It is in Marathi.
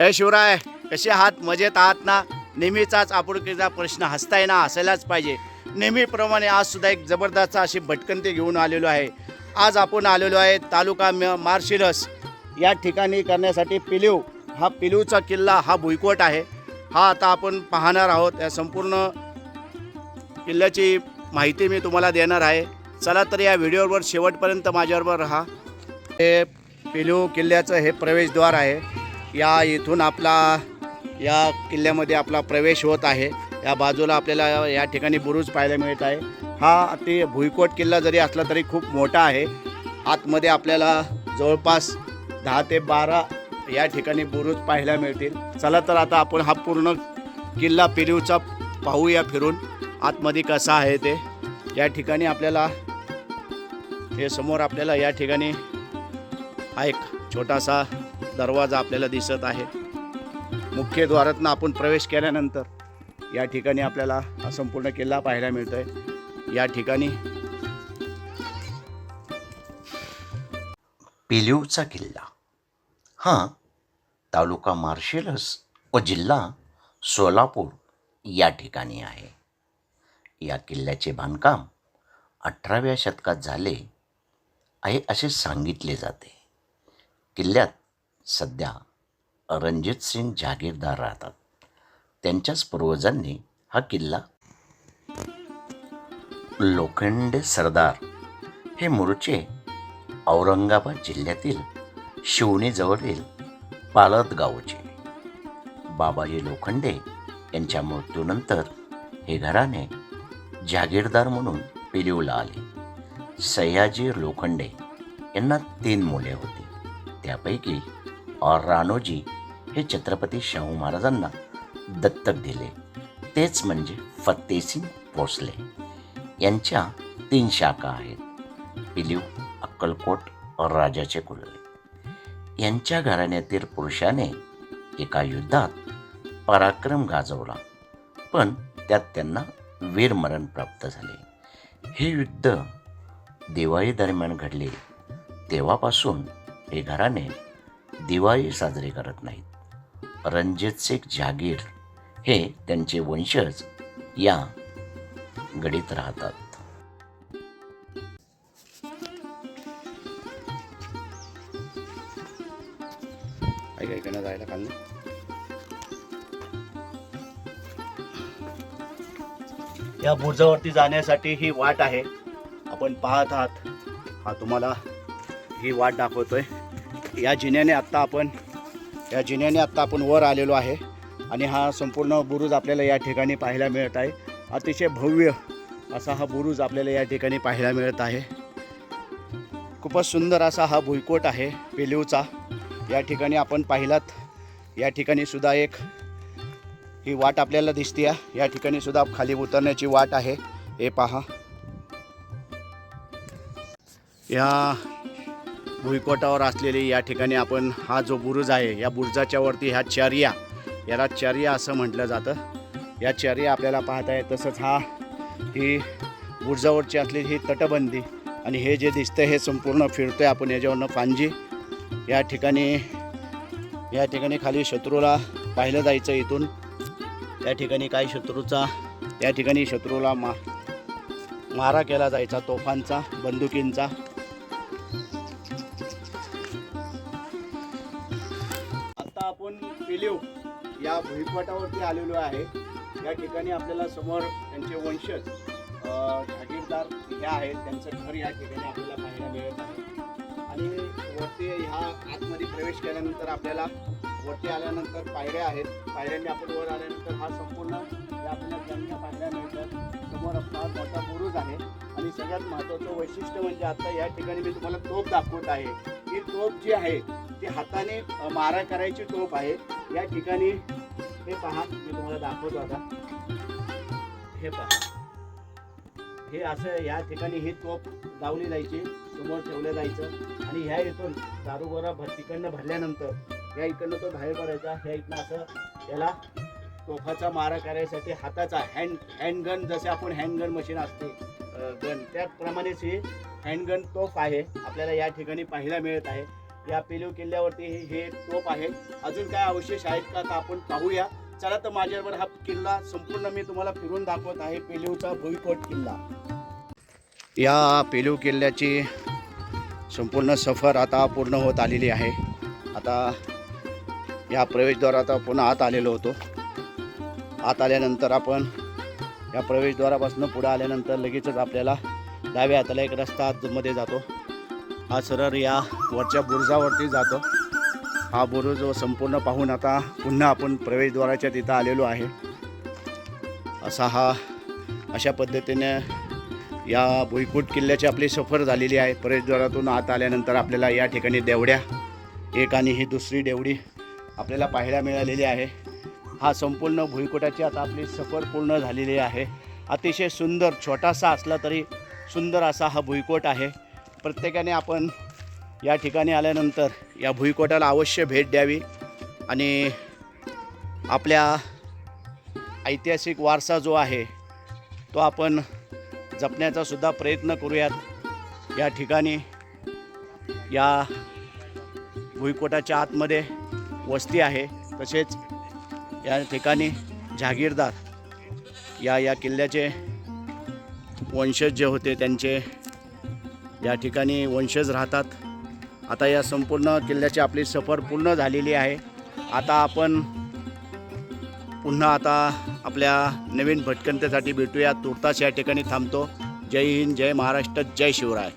हे शिवराय कसे आहात? मजेत आहात ना? नेहमीचाच आपुलकीचा प्रश्न हसताय ना? असायलाच पाहिजे. नेहमीप्रमाणे आज सुद्धा एक जबरदस्त अशी भटकंती घेऊन आलेलो आहे. आज आपण आलेलो आहे तालुका म मार्शिरस. या ठिकाणी करण्यासाठी पिलीव हा पिलीवचा किल्ला हा भुईकोट आहे. हा आता आपण पाहणार आहोत. या संपूर्ण किल्ल्याची माहिती मी तुम्हाला देणार आहे. चला तर या व्हिडिओवर शेवटपर्यंत माझ्याबरोबर राहा. हे पिलू किल्ल्याचं हे प्रवेशद्वार आहे. या इथून आपला या किल्ल्यामध्ये आपला प्रवेश होत आहे. या बाजूला आपल्याला या ठिकाणी बुरुज पाहायला मिळत आहे. हा अति भुईकोट किल्ला जरी असला तरी खूप मोठा आहे. आतमध्ये आपल्याला जवळपास दहा ते बारा या ठिकाणी बुरुज पाहायला मिळतील. चला तर आता आपण हा पूर्ण किल्ला पिलीवचा पाहूया फिरून. आतमध्ये कसा आहे ते. या ठिकाणी आपल्याला हे समोर आपल्याला या ठिकाणी हा एक छोटासा दरवाजा आपल्याला दिसत आहे. मुख्य द्वारातनं आपण प्रवेश केल्यानंतर या ठिकाणी आपल्याला हा संपूर्ण किल्ला पाहायला मिळतोय. या ठिकाणी पेलिवचा किल्ला. हा तालुका मार्शेलस व जिल्हा सोलापूर या ठिकाणी आहे. या किल्ल्याचे बांधकाम अठराव्या शतकात झाले आहे असे सांगितले जाते. किल्ल्यात सध्या रणजित सिंग जागीरदार राहतात. त्यांच्याच पूर्वजांनी हा किल्ला लोखंडे सरदार हे मूळचे औरंगाबाद जिल्ह्यातील शिवणीजवळील पालत गावचे. बाबाजी लोखंडे यांच्या मृत्यूनंतर हे घराणे जागीरदार म्हणून पिलीवला आले. सयाजी लोखंडे यांना तीन मुले होती. त्यापैकी और राणोजी हे छत्रपती शाहू महाराजांना दत्तक दिले. तेच म्हणजे फत्तेसिंग भोसले. यांच्या तीन शाखा आहेत. पिलीव अक्कलकोट और राजाचे कुलवे यांच्या घराण्यातील पुरुषाने एका युद्धात पराक्रम गाजवला. पण त्यात त्यांना वीरमरण प्राप्त झाले. हे युद्ध दिवाळी दरम्यान घडले. तेव्हापासून हे घराणे दिवाळी साजरी करत नाहीत. रणजित शेख जहागीर हे त्यांचे वंशज या गडीत राहतात. जायला काल या बुर्जावरती जाण्यासाठी ही वाट आहे. आपण पाहत आहात. हा तुम्हाला ही वाट दाखवतोय. या जिन्याने आत्ता आपण या जिन्याने आत्ता आपण वर आलेलो आहे. आणि हा संपूर्ण बुरुज आपल्याला या ठिकाणी पाहायला मिळत आहे. अतिशय भव्य असा हा बुरुज आपल्याला या ठिकाणी पाहायला मिळत आहे. खूपच सुंदर असा हा भुईकोट आहे पेलिवचा या ठिकाणी आपण पाहिलात. या ठिकाणी सुद्धा एक ही वाट आपल्याला दिसते या ठिकाणी सुद्धा खाली उतरण्याची वाट आहे. हे पहा. या भुईकोटावर असलेली या ठिकाणी आपण हा जो बुरुज आहे या बुरुजाच्या वरती ह्या चर्या याला चर्या असं म्हटलं जातं. या चर्या आपल्याला पाहता येत तसंच हा ही बुरुजावरची असलेली ही तटबंदी आणि हे जे दिसतं हे संपूर्ण फिरतोय आपण याच्यावरनं पांजी. या ठिकाणी या ठिकाणी खाली शत्रूला पाहिलं जायचं इथून. त्या ठिकाणी काही शत्रूचा या ठिकाणी शत्रूला मा मारा केला जायचा तोफांचा बंदुकींचा. आपण पिलीव या भुईपटावरती आलेलो आहे. या ठिकाणी आपल्याला समोर त्यांचे वंशज जागीरदार हे आहेत. त्यांचं घर या ठिकाणी आपल्याला पाहायला मिळत आहे. आणि वरती ह्या आतमध्ये प्रवेश केल्यानंतर आपल्याला वरती आल्यानंतर पायऱ्या आहेत. पायऱ्यांनी आपण वर आल्यानंतर हा संपूर्ण या आपल्याला जमिनी पाहायला मिळतात समोर आपला मोठा बुरुज आहे. आणि सगळ्यात महत्त्वाचं वैशिष्ट्य म्हणजे आता या ठिकाणी मी तुम्हाला तोफ दाखवत आहे. ही तोफ जी आहे ती हाताने मारा करायची टोप आहे. या ठिकाणी हे पहा मी तुम्हाला दाखवतो आता. हे पहा. हे असं या ठिकाणी ही तोप लावली जायची समोर ठेवलं जायचं. आणि ह्या इथून दारुगोरा भर तिकडनं भरल्यानंतर या इकडनं तो बाहेर पडायचा. ह्या इथनं असं याला तोफाचा मारा करायसाठी हाताचा हँड हँडगन जसे आपण हँडगन मशीन असते गन त्याप्रमाणेच ही हँडगन तोफ आहे. आपल्याला या ठिकाणी पाहायला मिळत आहे. या पेलू किल्ल्यावरती हे हे तोप आहे. अजून काय अवशेष आहेत का तर आपण पाहूया. चला तर माझ्यावर हा किल्ला संपूर्ण मी तुम्हाला फिरून दाखवत आहे. पेलूचा भुईकोट किल्ला. या पेलू किल्ल्याची संपूर्ण सफर आता पूर्ण होत आलेली आहे. आता या प्रवेशद्वारात पुन्हा आत आलेलो होतो. आत आल्यानंतर आपण या प्रवेशद्वारापासून पुढे आल्यानंतर लगेचच आपल्याला डाव्या हाताला एक रस्ता आतमध्ये जातो. हा सरळ या वरच्या बुरुजावरती जातो. हा बुरुज संपूर्ण पाहून आता पुन्हा आपण प्रवेशद्वाराच्या तिथं आलेलो आहे. असा हा अशा पद्धतीने या भुईकोट किल्ल्याची आपली सफर झालेली आहे. प्रवेशद्वारातून आत आल्यानंतर आपल्याला या ठिकाणी देवड्या एक आणि ही दुसरी देवडी आपल्याला पाहायला मिळालेली आहे. हा संपूर्ण भुईकोटाची आता आपली सफर पूर्ण झालेली आहे. अतिशय सुंदर छोटासा असला तरी सुंदर असा हा भुईकोट आहे. प्रत्येकाने आपण या ठिकाणी आल्यानंतर या भुईकोटाला अवश्य भेट द्यावी आणि आपल्या ऐतिहासिक वारसा जो आहे तो आपण जपण्याचा सुद्धा प्रयत्न करूयात. या ठिकाणी या भुईकोटाच्या आतमध्ये वस्ती आहे. तसेच या ठिकाणी जहागीरदार या या किल्ल्याचे वंशज जे होते त्यांचे या ठिकाणी वंशज राहतात. आता या संपूर्ण किल्ल्याची आपली सफर पूर्ण झालेली आहे. आता आपण पुन्हा आता आपल्या नवीन भटकंतीसाठी भेटूया. तुर्तास या ठिकाणी थांबतो. जय हिंद जय महाराष्ट्र जय शिवराय.